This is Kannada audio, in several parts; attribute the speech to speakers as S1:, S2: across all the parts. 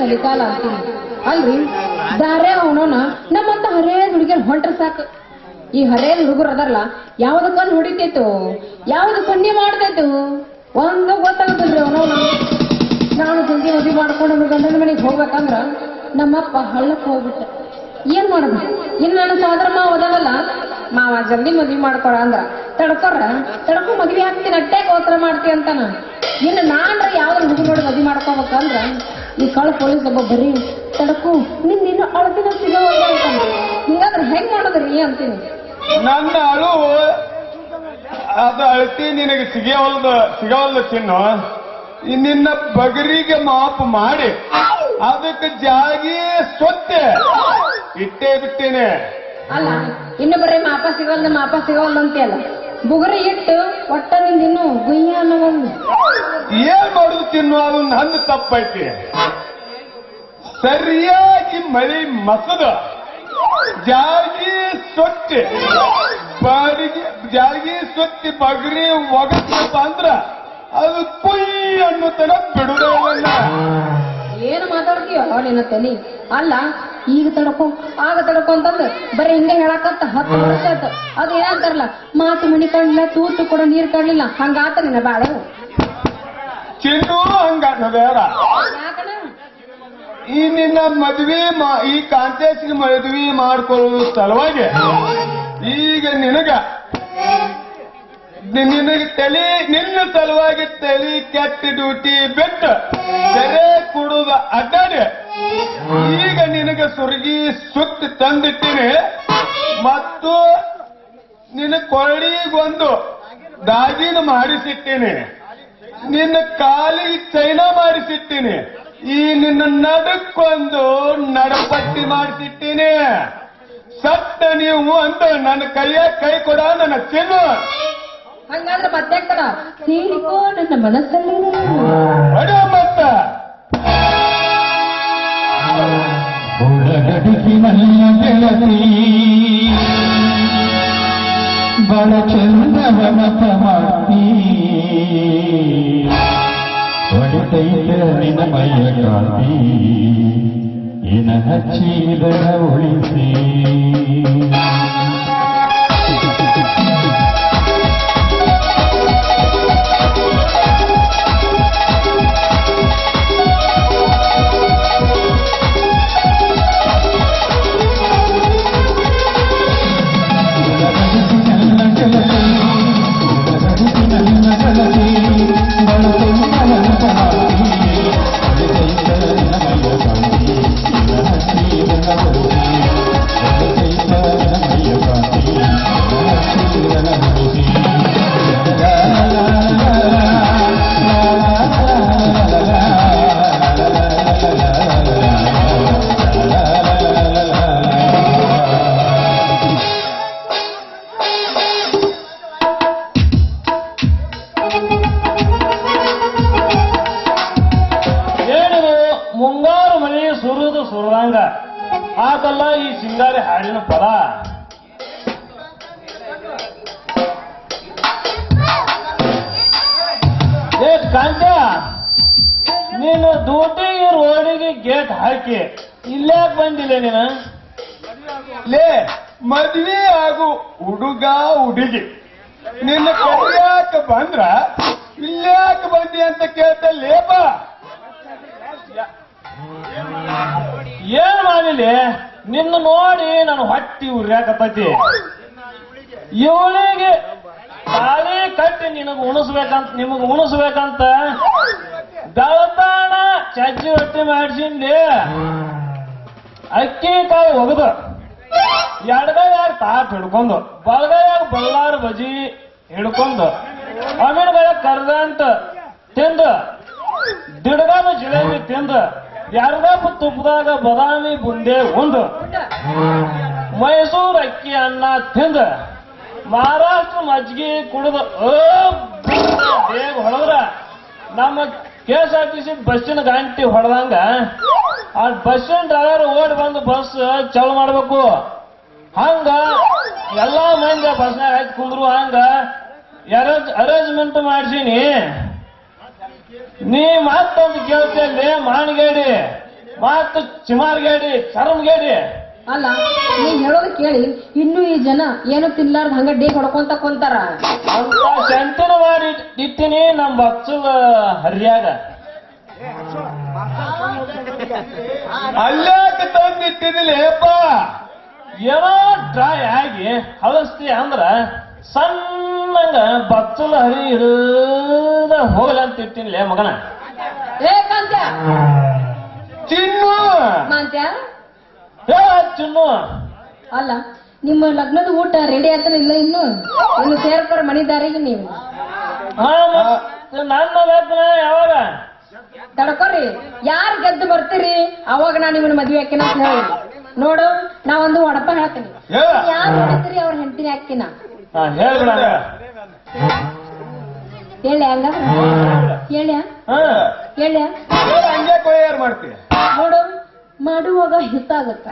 S1: ಕಲಿಕಾಲ ಅಂತೀನಿ ಅಲ್ರಿ? ದಾರೆ ಅವನೋನ ನಮ್ಮಂತ ಹರೇ ಹುಡುಗಿಯರ್ ಹೊಂಟ್ರ ಸಾಕು. ಈ ಹರೇ ಹುಡುಗರು ಅದಾರಲ್ಲ ಯಾವ್ದು ಕಣ್ಣು ಹೊಡಿತೈತು, ಯಾವ್ದು ಸನ್ನಿ ಮಾಡ್ತೈತು, ಒಂದು ಗೊತ್ತಾಗ್ತದ್ರಿ ಅವನವನ. ನಾನು ಜಲ್ದಿ ಮದುವೆ ಮಾಡ್ಕೊಂಡು ನನ್ನ ಗಂಡನ ಮನೆಗೆ ಹೋಗ್ಬೇಕಂದ್ರ ನಮ್ಮಪ್ಪ ಹಳ್ಳಕ್ಕೆ ಹೋಗ್ಬಿಟ್ಟ. ಏನ್ ಮಾಡೋದು? ಇನ್ನು ನನ್ನ ಸಹೋದರ ಮಾವ ಅದಾವಲ್ಲ ಮಾವ ಜಲ್ದಿ ಮದ್ವಿ ಮಾಡ್ಕೊಳ ಅಂದ್ರ ತಡ್ಕೊರ ತಡ್ಕೊ ಮದ್ವಿ ಆಗ್ತೀನಿ ಅಟ್ಟೆ ಗೋತ್ರ ಮಾಡ್ತಿ ಅಂತಾನ. ಇನ್ನು ನಾನ್ರ ಯಾವ್ದು ಹುಡುಗಿ ನೋಡಿ ಮದ್ವಿ ಮಾಡ್ಕೋಬೇಕಂದ್ರ ಈ ಕಾಳು ಪೊಲೀಸ್ ಒಬ್ಬ ಬರೀ ತಡಕು ನಿನ್ ಇನ್ನು ಅಳತಿನ ಸಿಗೋ ಹಿಂಗಾದ್ರೆ ಹೆಂಗ್ ಮಾಡೋದ್ರಿ ಅಂತೀನಿ.
S2: ನನ್ನ ಅಳು ಅದು ಅಳತಿ ನಿನಗೆ ಸಿಗವಲ್ದ ಸಿಗವಲ್ದ ಚಿನ್ನು. ನಿನ್ನ ಬಗರಿಗೆ ಮಾಪು ಮಾಡಿ ಅದಕ್ಕೆ ಜಾಗಿ ಸೊತ್ತೆ ಇಟ್ಟೇ ಬಿಟ್ಟೇನೆ.
S1: ಅಲ್ಲ ಇನ್ನು ಬರೀ ಮಾಪ ಸಿಗವಲ್ದ ಮಾಪ ಸಿಗವಲ್ದ ಅಂತೀಯಲ್ಲ. ಬುಗುರಿ ಇಟ್ಟು ಒಟ್ಟ ತಿನ್ನು ಗುಯ್ಯ ಒಂದು
S2: ಏನ್ ಮಾಡುದು ತಿನ್ನು ಅದು ನನ್ನ ತಪ್ಪೈತಿ. ಸರಿಯಾಗಿ ಮಳಿ ಮಸದ ಜಾಗಿ ಸೊಟ್ಟಿ ಬಾಡಿಗೆ ಜಾಗಿ ಸೊಟ್ಟಿ ಬಗರಿ ಒಗತ್ತಪ್ಪ ಅಂದ್ರ ಅದು ಕುಯ್ ಅನ್ನುತ್ತನ ಬಿಡುವುದಿಲ್ಲ
S1: ಏನು ಮಾತಾಡ್ತೀಯೋ ನಿನ್ನ ತಲಿ? ಅಲ್ಲ ಈಗ ತಡ್ಕೊ ಆಗ ತಡ್ಕೊ ಅಂತಂದು ಬರೀ ಹಿಂಗೆ ಹೇಳಕತ್ತ ಹತ್ತು ವರ್ಷ ಆಯ್ತು. ಅದು ಏನಂತಾರಲ್ಲ ಮಾತು ಮಣಿ ಕಾಣ್ಲಿಲ್ಲ ತೂತು ಕೂಡ ನೀರ್ ಕಾಣಲಿಲ್ಲ ಹಂಗಾತ ನಿನ್ನ ಬಾಳೆ.
S2: ಚಿನ್ನು ಬೇಡ. ಈ ನಿನ್ನ ಮದ್ವಿ ಈ ಕಾಂತೇಶ್ ಮದ್ವಿ ಮಾಡ್ಕೊಳ್ಳುವ ಸಲುವಾಗಿ. ಈಗ ನಿನಗ ನಿನಗೆ ತಲೆ ನಿನ್ನ ಸಲುವಾಗಿ ತಲೆ ಕೆಟ್ಟ ಡ್ಯೂಟಿ ಬಿಟ್ಟು ಸೆರೆ ಕುಡುದ ಅಡ್ಡಾಡಿ ಈಗ ನಿನಗೆ ಸುರ್ಗಿ ಸುತ್ತ ತಂದಿಟ್ಟಿನಿ. ಮತ್ತು ನಿನ್ನ ಕೊರಳಿಗೊಂದು ದಾಗಿನ ಮಾಡಿಸಿಟ್ಟಿನಿ. ನಿನ್ನ ಕಾಲಿಗೆ ಚೈನ ಮಾಡಿಸಿಟ್ಟಿನಿ. ಈ ನಿನ್ನ ನಡಕ್ಕೊಂದು ನಡಪಟ್ಟಿ ಮಾಡಿಸಿಟ್ಟಿನಿ. ಸತ್ತ ನೀವು ಅಂತ ನನ್ನ ಕೈಯ ಕೈ ಕೊಡ ನನ್ನ ಚಿನ್ನು.
S1: ಹಂಗಾದ್ರೆ ಮತ್ತೆ ಕಡ ಸೇರಿಕೋ ನನ್ನ ಮನಸ್ಸಲ್ಲಿ
S2: ಅಡ ಮತ್ತ
S3: ಬುಡಗಡಿಸಿ ನನ್ನ ಗೆಳತಿ ಬಡ ಚಂದವನತ ಮಾಡ್ತೀ ಹೊಡಿತೈತ ನಿನ್ನ ಮೈಯ ಕಾಂತಿ ಇನ ಹಚ್ಚಿದರ ಉಳಿಸಿ
S4: ಈ ಸಿಂಗಾರಿ ಹಾಡಿನ ಏ ಕಾಂತ, ನೀನು ದೂಟಿ ರೋಡಿಗೆ ಗೇಟ್ ಹಾಕಿ, ಇಲ್ಲೇ ಬಂದಿಲ್ಲ ನೀನು?
S2: ಲೇ, ಮದ್ವೆ ಆಗು ಹುಡುಗ ಹುಡುಗಿ. ನಿನ್ನ ಕರಿಯಾಕ ಬಂದ್ರ ಇಲ್ಯಾಕ ಬಂದಿ ಅಂತ ಕೇಳ್ತ ಲೇಪ
S4: ಏನ್ ಮಾಡಿಲಿ? ನಿನ್ನ ನೋಡಿ ನಾನು ಹೊಟ್ಟಿ ಉರ್ಯಾಕತ್ತೈತಿ ಇವಳಿಗೆ ತಾಳಿ ಕಟ್ಟಿ ನಿನಗ ಉಣಿಸ್ಬೇಕಂತ ನಿಮಗ ಉಣಿಸ್ಬೇಕಂತ ಬೆಳತಾಣ ಚಜ್ಜಿ ಹೊಟ್ಟಿ ಮಾಡ್ಸಿಂದಿ ಅಕ್ಕಿ ಕಾಯಿ ಒಗದು ಎಡಗೈಯಾಗ ತಾಟ್ ಹಿಡ್ಕೊಂಡು, ಬಲಗೈಯಾಗ ಬಳ್ಳಾರ ಬಜಿ ಹಿಡ್ಕೊಂಡು ಆಮೇಲೆ ಕರ್ದಂತ ತಿಂದು, ದಿಡ್ಗಾದ ಜಿಲೇಬಿ ತಿಂದು ಎರಡಪ್ಪ ತುಪ್ಪದಾಗ ಬದಾಮಿ ಬುಂದೆ ಉಂಡು. ಮೈಸೂರು ಅಕ್ಕಿ ಅನ್ನ ತಿಂದ. ಮಹಾರಾಷ್ಟ್ರ ಮಜ್ಜಿಗೆ ಕುಡಿದು. ಬೇಗ ಹೊಡೆದ್ರ ನಮ್ಮ K S R T C ಬಸ್ಸಿನ ಗಂಟಿ ಹೊಡೆದಂಗ. ಆ ಬಸ್ಸಿನ ಡ್ರೈವರ್ ಓಡಿ ಬಂದು ಬಸ್ ಚಾಲು ಮಾಡ್ಬೇಕು. ಹಂಗ ಎಲ್ಲಾ ಮಂದಿ ಬಸ್ನಾಗ ಹಾಕಿ ಕುಂದ್ರು. ಹಂಗ ಅರೇಂಜ್ ಅರೇಂಜ್ಮೆಂಟ್ ಮಾಡ್ಸೀನಿ. ನೀ ಮತ್ತೊಂದು ಕೇಳ್ತೇನೆ ಮಾಣ್ಗೇಡಿ ಮಾತು ಚಿಮಾರ್ಗೇಡಿ ಚರ್ಮಗೇಡಿ.
S1: ಅಲ್ಲ ನೀ ಹೇಳೋದು ಕೇಳಿ ಇನ್ನು ಈ ಜನ ಏನು ತಿನ್ಲಾರ್ದ ಹಂಗ ಡೇ ಹೊಡ್ಕೊಂತ ಕುಂತಾರ?
S4: ಅಂತ ಸೆಂಟರ್ ಮಾಡಿ ಇಟ್ಟಿನಿ ನಮ್ಮ ಬಚ್ಚದ ಹರ್ಯಾಗ.
S2: ಅಲ್ಲಾಕ ತಂದಿಟ್ಟಿದಿಲ್ಲೇಪ
S4: ಏನೋ ಡ್ರೈ ಆಗಿ ಹಳಸ್ತಿ ಅಂದ್ರ ಸಣ್ಣ ಬಚ್ಚಲ ಹರಿ ಹೋಗಲ್ಲ ಅಂತ ಇಟ್ಟಿನ್ಲೆ ಮಗನ?
S1: ಏ ಕಾಂತ್ಯ!
S2: ಚಿನ್ನು!
S4: ಚಿನ್ನು!
S1: ಅಲ್ಲ ನಿಮ್ಮ ಲಗ್ನದ ಊಟ ರೆಡಿ ಆತನ ಇಲ್ಲ ಇನ್ನು? ಇನ್ನು ಸೇರ್ತಾರ ಮನಿ ದಾರಿಗೆ ನೀವು?
S4: ನನ್ನ ಲಗ್ನ ಯಾವಾಗ?
S1: ತಡ್ಕೊರಿ ಯಾರ್ ಗೆದ್ದು ಬರ್ತೀರಿ? ಅವಾಗ ನಾನು ನಿಮ್ಮನ್ನ ಮದ್ವೆ ಹಾಕಿನ ಅಂತ ಹೇಳಿ. ನೋಡು ನಾ ಒಂದು ಒಡಪ ಹೇಳ್ತೀನಿ. ಯಾರು ಹೊಡಿತೀರಿ ಅವ್ರ ಹೆಂಡತಿನ ಹಾಕಿನ?
S4: ಹೇಳ್ಬಿಡ
S1: ಹೇಳಿ ಅಲ್ಲ? ಹೇಳ ಹೇಳ
S2: ಹಂಗೆ ಕೊಯ್ಯಾರ ಮಾಡ್ತೀವಿ
S1: ನೋಡು ಮಾಡುವಾಗ ಹಿತ್ತಾಗತ್ತ.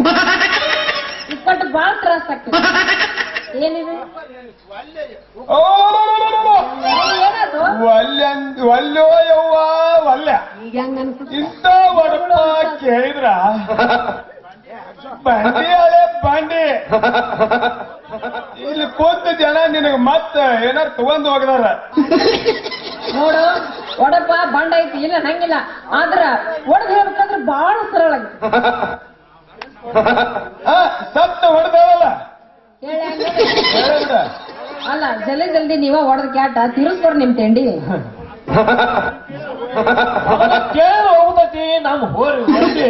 S1: ಇಪ್ಪಟ್ಟು ಬಾಳ ತ್ರಾಸ ಆಗ್ತದೆ ಏನಿದೆ?
S2: ಓ!
S1: ಏನಾದ್ರು
S2: ಒಲ್ಲೆ ಒಲ್ಲೋ ಯವ್ವ ಒಲ್ಲೆ
S1: ಈಗ ಹೆಂಗ್ ಅನ್ಸುತ್ತೆ?
S2: ಇಂಥ ಒಡಪ ಕೇಳಿದ್ರ? ಬಂಡಿ ಅಲೆ ಬಂಡಿ. ಇಲ್ಲಿ ಕೂತ ಜನ ನಿನಗ ಮತ್ತ ಏನಾರ ತಗೊಂಡ್ ಹೋಗದಾರ.
S1: ನೋಡು ಒಡಪ್ಪ ಬಂಡ ಐತಿ ಇಲ್ಲ ನಂಗಿಲ್ಲ. ಆದ್ರ ಒಡದ್ ಹೇಳ್ಬೇಕಂದ್ರ ಬಹಳ ಸರಳ
S2: ಆ, ಸತ್ತ ಹೊಡೆದವಲ್ಲ
S1: ಅಲ್ಲ ಜಲ್ದಿ ಜಲ್ದಿ ನೀವ ಹೊಡೆದ್ ಕ್ಯಾಟ ತಿರ್ಸ್ಕೊರ್ ನಿಮ್ ತಿಂಡಿ.
S4: ಕೇಳಿ ನಮ್ ಹೋರಿ ಮಂದಿ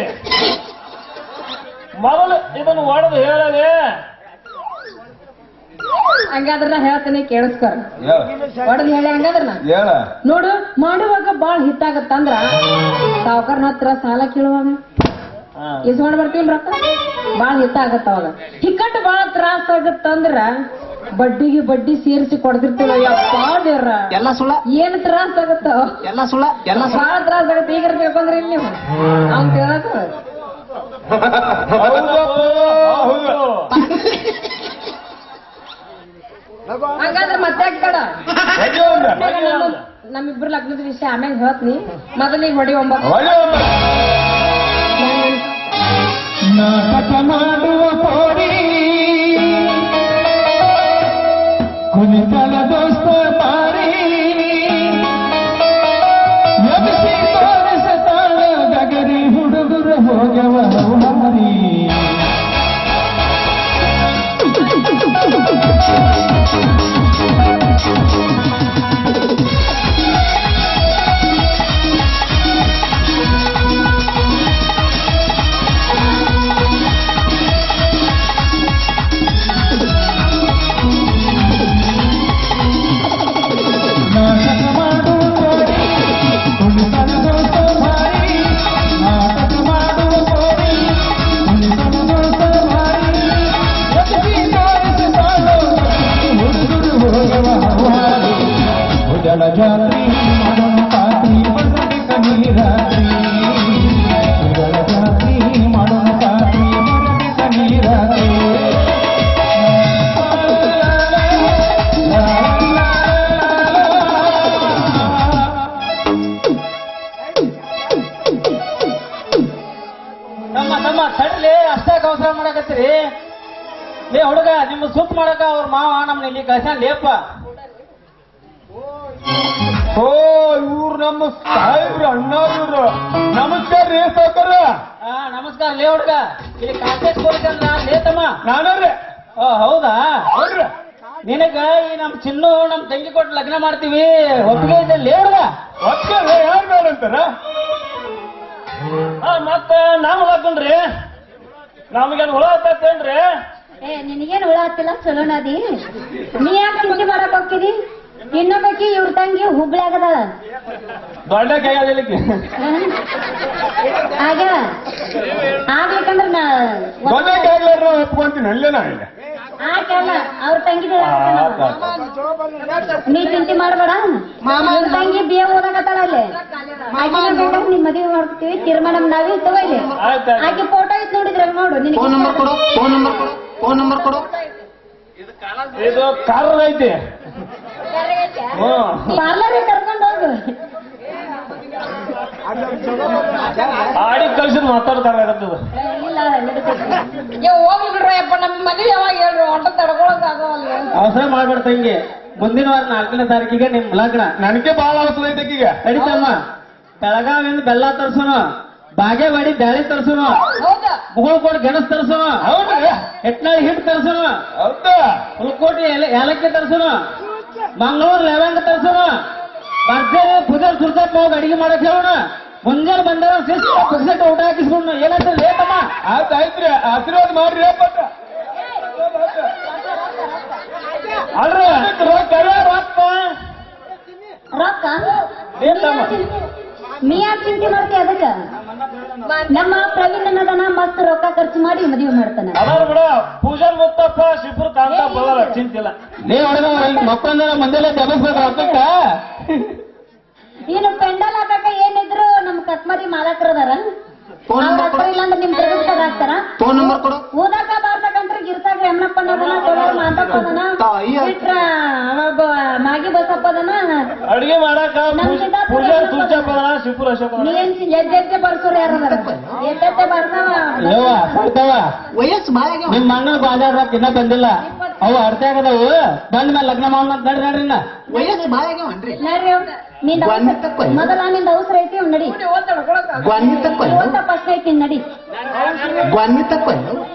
S4: ಮೊದಲು ಇದನ್ನು ಒಡೆದು ಹೇಳದೆ
S1: ಹಂಗಾದ್ರ ನಾ ಹೇಳ್ತೇನೆ ಕೇಳಿಸ್ಕೊರ್ ಹೊಡೆದ್ ಹೇಳಿ ಹಂಗಾದ್ರ ನಾ
S2: ಹೇಳ.
S1: ನೋಡು ಮಾಡುವಾಗ ಬಾಳ ಹಿತ್ತಾಗತ್ತಂದ್ರ ಸಾವುಕಾರನ ಹತ್ರ ಸಾಲ ಕೇಳುವಾಗ ಇಸ್ಕೊಂಡ್ ಬರ್ತೀವಿ ರೊಕ್ಕ? ಬಾಳ ಆಗತ್ತ ಅವಾಗ. ಹಿಕ್ಕಟ್ಟು ಬಾಳ ತ್ರಾಸ ಆಗತ್ತಂದ್ರ ಬಡ್ಡಿಗೆ ಬಡ್ಡಿ ಸೇರಿಸಿ ಕೊಡ್ತಿರ್ತೀವಿ ಯಪ್ಪ ದೇವ್ರ.
S5: ಎಲ್ಲ ಸುಳ್ಳ.
S1: ಏನ್ ತ್ರಾಸ ಆಗತ್ತ?
S5: ಎಲ್ಲ ಸುಳ್ಳ. ಎಲ್ಲ
S1: ಬಾಳ ತ್ರಾಸ ಆಗತ್ತೆ ಈಗ ತಿಳ್ಕೊಂಡ್ರಿ ಇಲ್ಲಿ ಅವ್ನ್
S2: ಹೌದಪ್ಪ ಹೌದು.
S1: ಹಂಗಾದ್ರೆ ಮತ್ತೆ
S2: ಒಂದ.
S1: ನಮ್ಮಿಬ್ರು ಲಗ್ನದ ವಿಷಯ ಆಮೇಲೆ ಹೇಳ್ತೀನಿ. ಮೊದಲಿಗೆ ಹೊಡಿ ಒಂಬತ್ತು.
S5: ಅವಸರ ಏ ಲೇ ಹುಡುಗ ನಿಮ್ಮ ಸುತ್ತ ಮಾಡಕ ಅವ್ರ ಮಾವ ನಮ್ನ ಇಲ್ಲಿ ಕಳ್ಸ್ಯಾನ. ಲೇಪ
S2: ಓ ಇವ್ರು ನಮ್ಮ ಸಾಹೇಬ್ರು ಅಣ್ಣ ಇವ್ರು. ನಮಸ್ಕಾರ ರೀ ಸಾಕರ
S5: ಹಾ ನಮಸ್ಕಾರ ಲೇ ಹುಡುಗ. ಇಲ್ಲಿ ಕಾಂಗ್ರೆಸ್ ಕೋರಿಕಂದ್ರ ಲೇತಮ್ಮ ತಮ್ಮ.
S2: ನಾನವ್ರೆ
S5: ಓ ಹೌದಾ?
S2: ಹೌದ್ರಿ.
S5: ನಿನಗ ಈ ನಮ್ ಚಿನ್ನು ನಮ್ ತಂಗಿ ಕೊಟ್ಟು ಲಗ್ನ ಮಾಡ್ತೀವಿ. ಒಪ್ಪಿಗೆ ಇದೆ ಲೇ ಹುಡುಗ.
S2: ಒಪ್ಪಿಗೆ ಯಾರು ಬೇಡ
S4: ಅಂತಾರ? ಮತ್ತ ನಮ್ಗ ಹಾಕೊಂಡ್ರಿ. ನಮಗೇನು ಹುಳ ಹತ್ತೇನ್ರಿ
S6: ಏ ನಿನಗೇನು ಹುಳ ಹತ್ತಿಲ್ಲ? ಚಲೋನದಿ ನೀ ಯಾಕೆ ಚಿಂತೆ ಮಾಡಕ್ ಹೋಗ್ತೀರಿ ಇನ್ನೊಬ್ಬಕಿ ಇವ್ರ ತಂಗಿ ಹುಬ್ಳಿ ಆಗದಾಳ.
S4: ದೊಡ್ಡ ಕೈಯಾಗಲಿಕ್ಕೆ
S6: ಆಗ ಆಗ್ಬೇಕಂದ್ರ ನಾ
S2: ಗೊತ್ತಾಗ್ಲಾರ ಒಪ್ಕೊಂತೀನಿ ಅಲ್ಲೇ ನಾ ಇಲ್ಲ.
S6: ಆಕಲ್ಲ ಅವ್ರ ತಂಗಿ ನೀ ಚಿಂತೆ ಮಾಡಬೇಡ. ಇವ್ರ ತಂಗಿ ಬಿ ಎ ಓದಾಕತ್ತಾಳ ಅಲ್ಲಿ. ಆಕಿನ ಬೇಕಾದ್ರೆ ನಿಮ್ ಮದುವೆ ಮಾಡ್ತೀವಿ ತೀರ್ಮಾನ ನಾವೇ ತಗೋ
S4: ಇಲ್ಲಿ
S6: ಆಕೆ ಫೋಟೋ ನೋಡು ನಿನಗೆ
S5: ಫೋನ್ ನಂಬರ್ ಕೊಡು ಫೋನ್ ನಂಬರ್ ಕೊಡು ಫೋನ್ ನಂಬರ್ ಕೊಡು.
S4: ಇದು ಕಾರ್ ಐತಿ.
S6: ಪಾರ್ಲರ್ ಕರ್ಕೊಂಡು ಹೋಗು.
S4: ಆಡಿ ಕಳ್ಸಿದ್ ಮಾತಾಡ್ತಾರೆ
S6: ಇಲ್ಲ ನಡೀತೈತಿ
S1: ಏ ಹೋಗ್ಲಿ ಬಿಡ್ರಿ ಅಪ್ಪ ನಮ್ಮ ಮದುವೆ ಯಾವಾಗ ಹೇಳ್ರಿ ಹೊಟ್ಟೆ ತಡ್ಕೊಳಕ್ ಆಗವಲ್ಲ
S5: ಅವಸರ ಮಾಡ್ಬೇಡ ತಂಗಿ ಮುಂದಿನ ವಾರ ನಾಲ್ಕನೇ ತಾರೀಕಿಗೆ ನಿಮ್ ಲಗ್ನ.
S2: ನನಗೆ ಬಾಳ ಅವಸರ ಐತೆ ಈಗ
S5: ನಡೀತಮ್ಮ ಬೆಳಗಾವಿಂದ ಬೆಲ್ಲ ತರ್ಸುನು ಬಾಗೇವಾಡಿ ಬ್ಯಾಳಿ ತರ್ಸುನು
S1: ಹೌದಾ?
S5: ಮುಗುಳ್ಕೋಟ್ ಗೆಣಸ್ ತರ್ಸುನು
S2: ಹೌದ್ರಿ
S5: ಹೆಟ್ನಾಳಿ ಹಿಟ್ ತರಿಸೋಣ.
S2: ಹೌದಾ?
S5: ಹುಲ್ಕೋಟಿ ಏಲಕ್ಕಿ ತರಿಸೋಣ. ಮಂಗಳೂರು ಲವಂಗ ತರಿಸೋಣ. ಬರ್ಜರಿ ಪುದರ್ ಸುರ್ಸಕ್ ಹೋಗಿ ಅಡಿಗೆ ಮಾಡಕ್ ಹೇಳೋಣ. ಮುಂಜಾನೆ ಬಂದಾಗ ಶಿಸ್ತು ಪುಕ್ಸೆಟ್ ಊಟ ಹಾಕಿಸ್ಕೊಂಡು ಏನಾಯ್ತು? ಲೇಟಮ್ಮ
S2: ಆಯ್ತಾಯ್ತ್ರಿ. ಆಶೀರ್ವಾದ ಮಾಡ್ರಿ
S4: ಅಲ್ರಿ? ಕರೆ ರೊಕ್ಕ.
S6: ರೊಕ್ಕ. ನೀ ಯಾಕೆ ಚಿಂತೆ ಮಾಡ್ತೀಯ ಅದಕ್ಕ? ನಮ್ಮ ಪ್ರವೀಣ್ ಅನ್ನೋದನ್ನ ಮಸ್ತ್ ರೊಕ್ಕ ಖರ್ಚು ಮಾಡಿ ಮದುವೆ ಮಾಡ್ತಾನೆ.
S4: ಅದಾರ ಬಿಡ ಪೂಜಾರ್ ಮುತ್ತಪ್ಪ ಶಿಬ್ರು ಕಾಂತ ಬದಲ ಚಿಂತಿಲ್ಲ.
S5: ನೀ ಹೊಡೆದ ಮಕ್ಕಳಂದ್ರೆ ಮಂದಿಲ್ಲ ಜಪಿಸ್ಬೇಕು ರೊಕ್ಕಕ್ಕ
S6: ಏನು ಪೆಂಡಲ್ ಹಾಕಕ ಏನಿದ್ರು ನಮ್ ಕಸ್ಮರಿ ಮಾಲಕರದಾರ ನಿಮ್ ಹಾಕ್ತಾರ?
S3: ಫೋನ್ ನಂಬರ್ ಕೊಡು.
S6: ಓದಾಕ ಬಾರ್ಸಕಂತ್ರ ಅವ ಮಾಗಿ ಬಸಪ್ಪ ಅದನ
S4: ಅಡಿಗೆ ಮಾಡಾಕ ಬರ್ತಾವ.
S6: ಏನ್ ಎಜ್ಜೆಜ್ಜೆ ಬರ್ಸೋರ್ ಯಾರ
S5: ಯವ್ವ ಕೊಡ್ತಾವ
S3: ವಯಸ್ಸು
S5: ನಿಮ್ ಮಣ್ಣ ಬಾಜಾರ ಇನ್ನ ಇನ್ನೂ ಬಂದಿಲ್ಲ ಅವು ಅರ್ಥ ಆಗದವು. ಬಂದ ಮೇಲೆ ಲಗ್ನ ಮಾಡೋಣ ನಡ್ರಿ ನಡ್ರಿ ಇನ್ನ.
S3: ವಯಸ್ಸು ಬಾಳ ಆಗ್ಯಾವನ್ರಿ
S6: ನಡ್ರಿ ಅವ್ನ್. ನಿಂದ
S3: ಒಂದ್
S6: ಅವಸರ-
S3: ತಕ್ಕೊಳ್ಳಿ.
S6: ಮೊದಲ ನಿಂದ ಅವಸರ ಐತಿ ಅವ್ನ್ ನಡಿ. ಓದ್ತಾ ಫಸ್ಟ್ ಐತಿ ನಡಿ.
S3: ಗ್ವಾನಿ ತಕ್ಕೊಳ್ಳು